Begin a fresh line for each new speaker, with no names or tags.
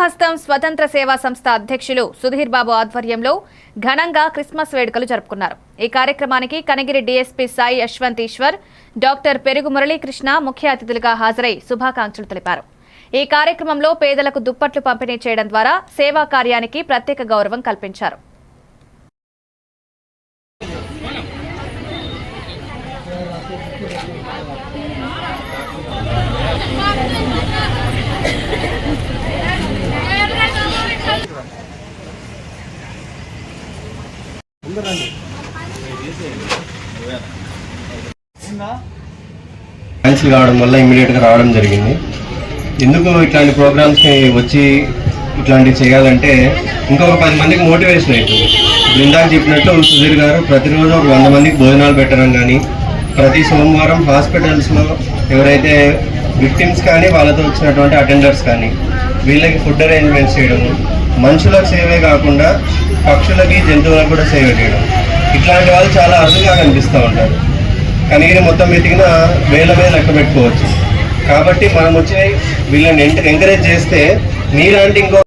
హస్తం స్వతంత్ర సేవా సంస్థ అధ్యక్షులు సుధీర్ బాబు ఆధ్వర్యంలో ఘనంగా క్రిస్మస్ వేడుకలు జరుపుకున్నారు. ఈ కార్యక్రమానికి కనగిరి డీఎస్పీ సాయి యశ్వంత్ ఈశ్వర్ డాక్టర్ పెరుగు మురళీకృష్ణ ముఖ్య అతిథులుగా హాజరై శుభాకాంక్షలు తెలిపారు. ఈ కార్యక్రమంలో పేదలకు దుప్పట్లు పంపిణీ చేయడం ద్వారా సేవా కార్యానికి ప్రత్యేక గౌరవం కల్పించారు.
క్యాన్సిల్ కావడం వల్ల ఇమీడియట్గా రావడం జరిగింది. ఎందుకు ఇట్లాంటి ప్రోగ్రామ్స్కి వచ్చి ఇట్లాంటివి చేయాలంటే ఇంకొక పది మందికి మోటివేషన్ అవుతుంది బృందాకు చెప్పినట్టు సుధీర్ గారు ప్రతిరోజు ఒక వంద మందికి భోజనాలు పెట్టడం కానీ ప్రతి సోమవారం హాస్పిటల్స్లో ఎవరైతే విక్టిమ్స్ కానీ వాళ్ళతో వచ్చినటువంటి అటెండర్స్ కానీ వీళ్ళకి ఫుడ్ అరేంజ్మెంట్స్ చేయడము మనుషులకు సేవే కాకుండా పక్షులకి జంతువులకు కూడా సేవ చేయడం. ఇట్లాంటి వాళ్ళు చాలా అరుదుగా కనిపిస్తూ ఉంటారు. కానీ మొత్తం వెతికిన వేల మీద లెక్క పెట్టుకోవచ్చు. కాబట్టి మనం వచ్చి వీళ్ళని ఎంకరేజ్ చేస్తే మీలాంటి ఇంకో